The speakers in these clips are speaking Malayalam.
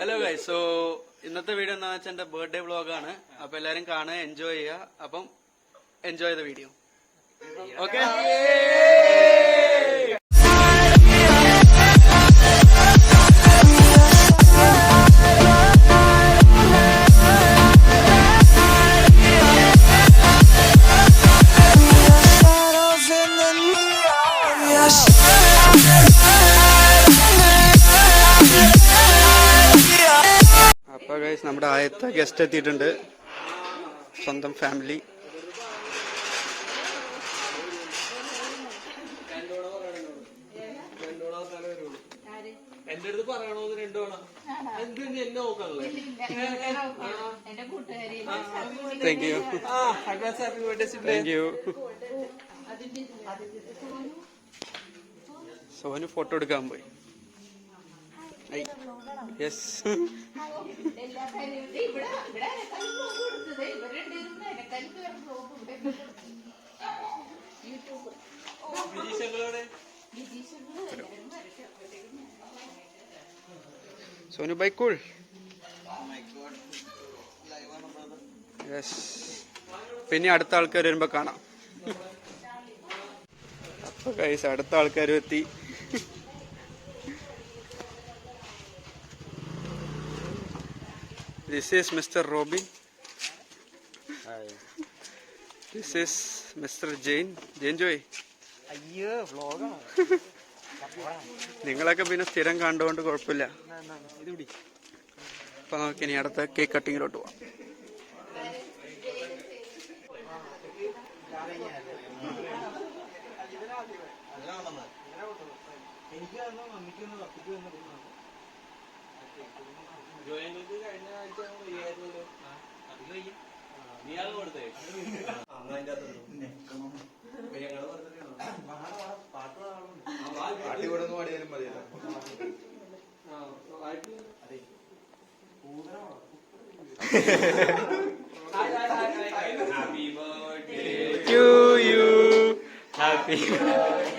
ഹലോ ഗൈ സോ ഇന്നത്തെ വീഡിയോ എന്താ വെച്ചാൽ എന്റെ ബർത്ത്ഡേ വ്ളോഗാണ് അപ്പൊ എല്ലാരും കാണുക എൻജോയ് ചെയ്യുക. അപ്പം enjoy the video okay guys നമ്മുടെ ആദ്യത്തെ ഗസ്റ്റ് എത്തിയിട്ടുണ്ട്. സ്വന്തം ഫാമിലി എന്റെ അടുത്ത് പറയണോന്ന് രണ്ടു വേണം എന്ത് ഇനി എന്നെ നോക്കാനുള്ളത് എന്റെ കൂട്ടുകാരി. താങ്ക് യു ആ അഡ്വാൻസ് ഹാപ്പി ബർത്ത്ഡേ സിബ്ലേ. താങ്ക് യു സോനു ഫോട്ടോ എടുക്കാൻ പോയി. Yes Sonu bye cool. Yes പിന്നെ അടുത്ത ആൾക്കാർ വരുമ്പോ കാണാം. അപ്പൊ കൈസ് അടുത്ത ആൾക്കാരും എത്തി. This is mister Robin this is mister Jain Jain Joy അയ്യോ വ്ലോഗാണ് നിങ്ങളൊക്കെ പിന്നെ സ്ഥിരം കണ്ടുകൊണ്ട് കുഴപ്പമില്ല അപ്പൊ നമുക്ക് ഇനി അടുത്ത കേക്ക് കട്ടിങ്ങിലോട്ട് പോവാം. ജോയങ്ങൾക്ക് കഴിഞ്ഞ ആഴ്ച വയ്യായിരുന്നല്ലോ അതിന് വയ്യ നീയാൾ കൊടുത്തേ. Happy birthday to you. Happy birthday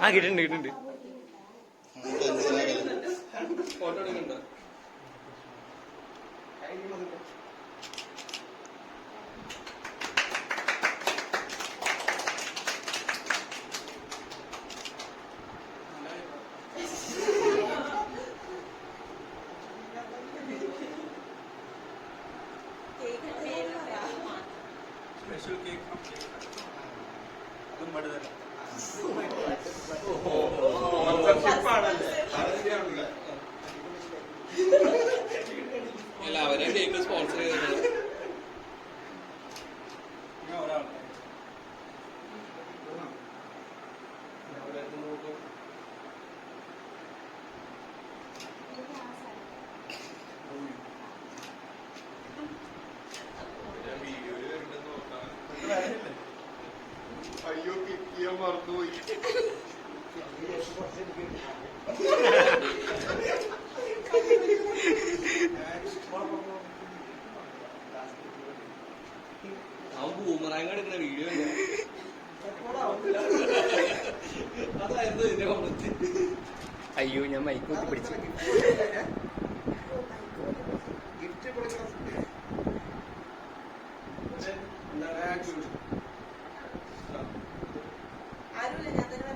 ആ കിട്ടുന്നുണ്ട് കിട്ടുന്നുണ്ട് ഫോട്ടോ എടുക്കണ്ടോ സ്പെഷ്യൽ കേക്ക് അതും പടുതല്ല അല്ല അവരെ കേക്ക് സ്പോൺസർ ചെയ്തത്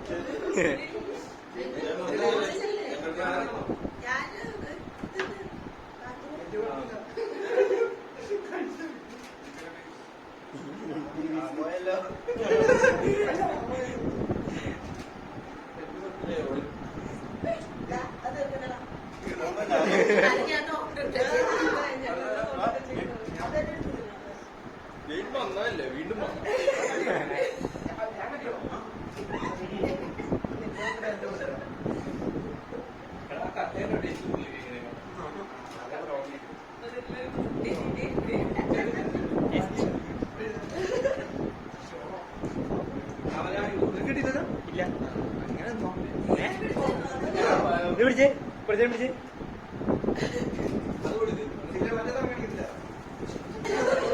വീണ്ടും വന്നതല്ലേ വീണ്ടും വന്നു എടാ കട്ടേന്റെ ടേസ്റ്റ് പുള്ളി ഇങ്ങനെ പിടിച്ചേ പിടിച്ചേ എല്ലാവർക്കും ആയില്ലേ എനിക്ക് കഴിയില്ല എനിക്ക് കഴിയില്ല എനിക്കാണ് ആ ക്യാമറമാന്റെ ഫോണിൽ പിടിക്കും എടാ കേക്ക് കൊടുക്കുക ആ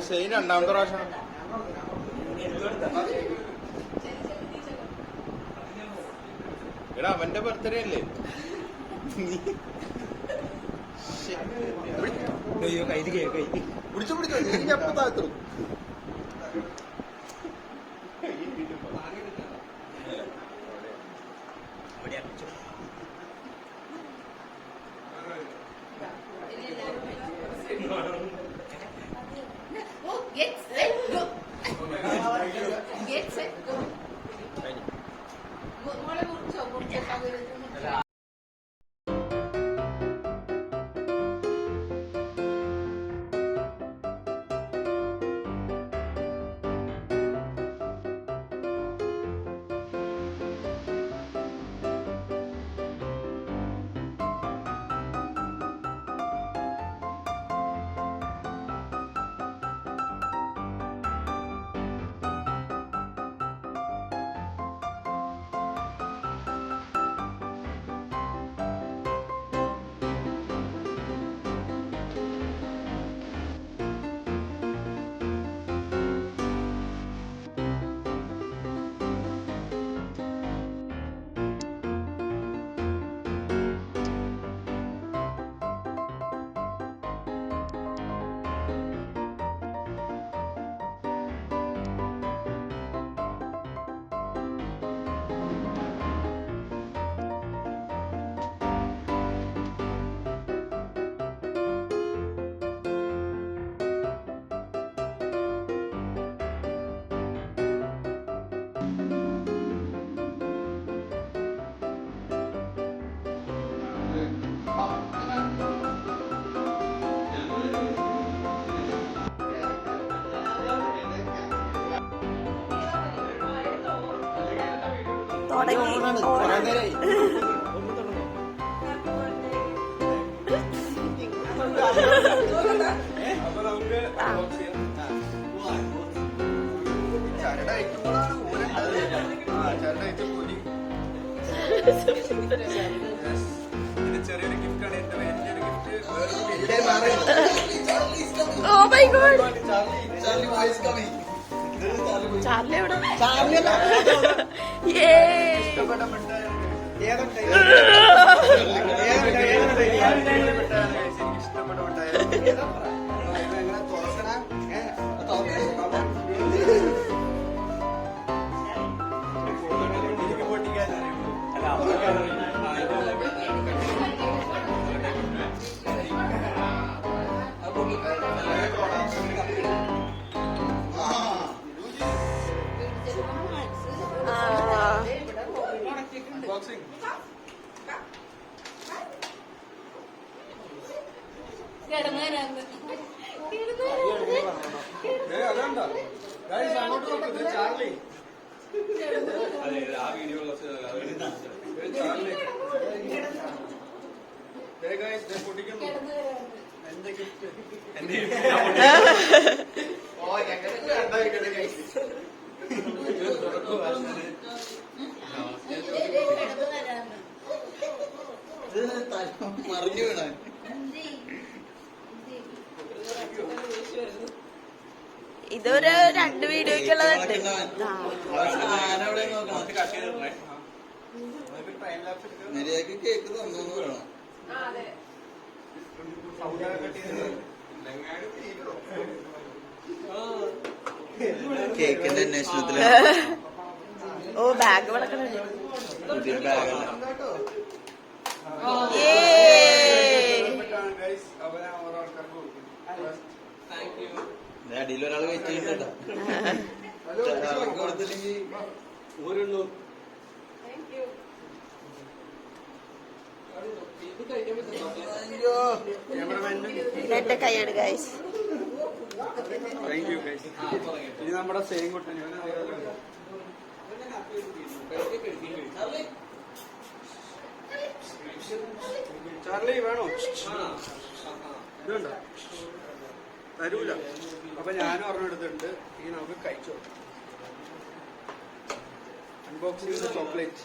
സെയിം രണ്ടാമത്തെ പ്രാവശ്യം. എടാ അവന്റെ ബർത്ത്ഡേ അല്ലേ? കൈ കൈ പിടിച്ചു പിടിച്ചു എനിക്ക് അപ്പൊ താഴ്ത്തു ഇത് ചെറിയൊരു ഗിഫ്റ്റ് ആണ് എന്റെ വലിയൊരു gift oh my god Charlie voice കമ്മി ചാർലി എവിടെ യേ ഇഷ്ടപ്പെട്ട മിഠായി ഇഷ്ടപ്പെട്ട മറിഞ്ഞു എന്തേ ഇതൊരു രണ്ട് വീഡിയോക്കുള്ളതുണ്ട് ആ. ടൈം ലാപ്സ് എടുക്കുക നിരയാക്ക് കേക്ക് തന്നു വേണം കേക്കിന്റെ അന്വേഷണത്തിൽ. ഓ ബാഗ് വിളക്കണല്ലേ പുതിയ കൊടുക്കും അടിയിൽ ഒരാൾ വെയിറ്റ് അവർക്ക് കൊടുത്തില്ലെങ്കിൽ ഊരുള്ളൂ താങ്ക് യു അയ്യോ ക്യാമറമാനും ഇത് എന്റെ കൈയാണ് ഗൈസ് ഇത് നമ്മുടെ സെയിം കുട്ടൻ ചാർലി വേണോ? ഇതുണ്ടോ? തരൂല. അപ്പൊ ഞാനും ഒരെണ്ണം എടുത്തിട്ടുണ്ട്. ഈ നമുക്ക് കഴിച്ചു അൺബോക്സിംഗ് ചോക്ലേറ്റ്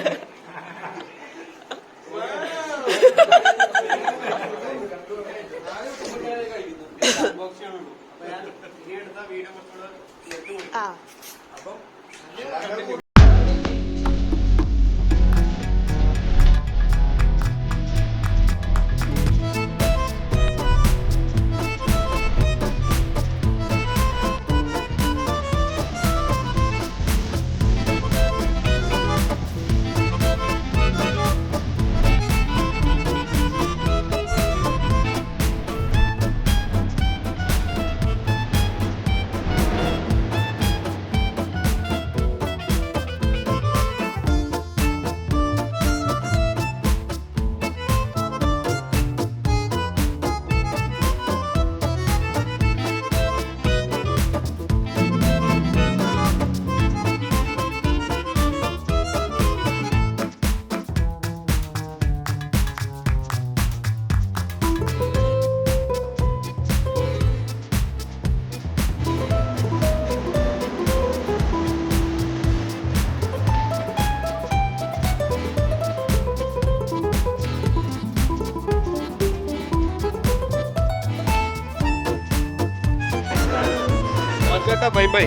ചേട്ടാ ബൈ ബൈ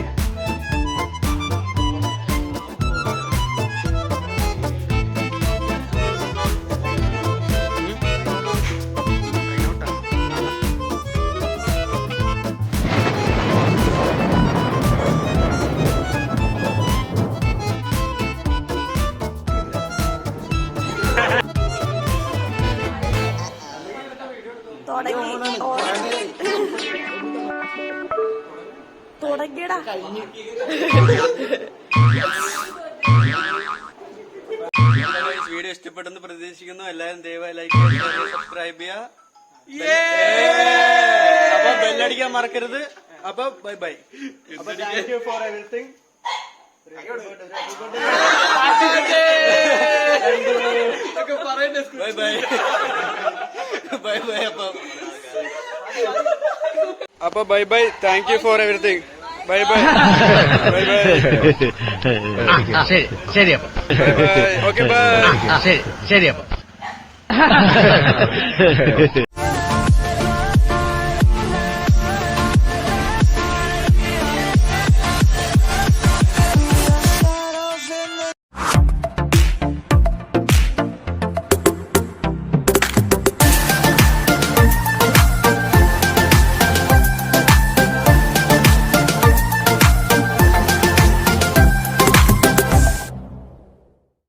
തുടങ്ങിയടാ വീഡിയോ ഇഷ്ടപ്പെട്ടെന്ന് പ്രതീക്ഷിക്കുന്നു. എല്ലാവരും ദയവായി ലൈക്ക് ചെയ്യുക സബ്സ്ക്രൈബ് ചെയ്യുക അപ്പൊ ബെല്ലടിക്കാൻ മറക്കരുത്. അപ്പൊ ബൈ ബൈ അപ്പൊ thank you for everything bye bye bye bye അപ്പൊ. അപ്പൊ bye bye thank you for everything bye bye bye bye ശരി ശരി അപ്പൊ ബൈ ബൈ ഓക്കെ ബൈ ശരി ശരി അപ്പൊ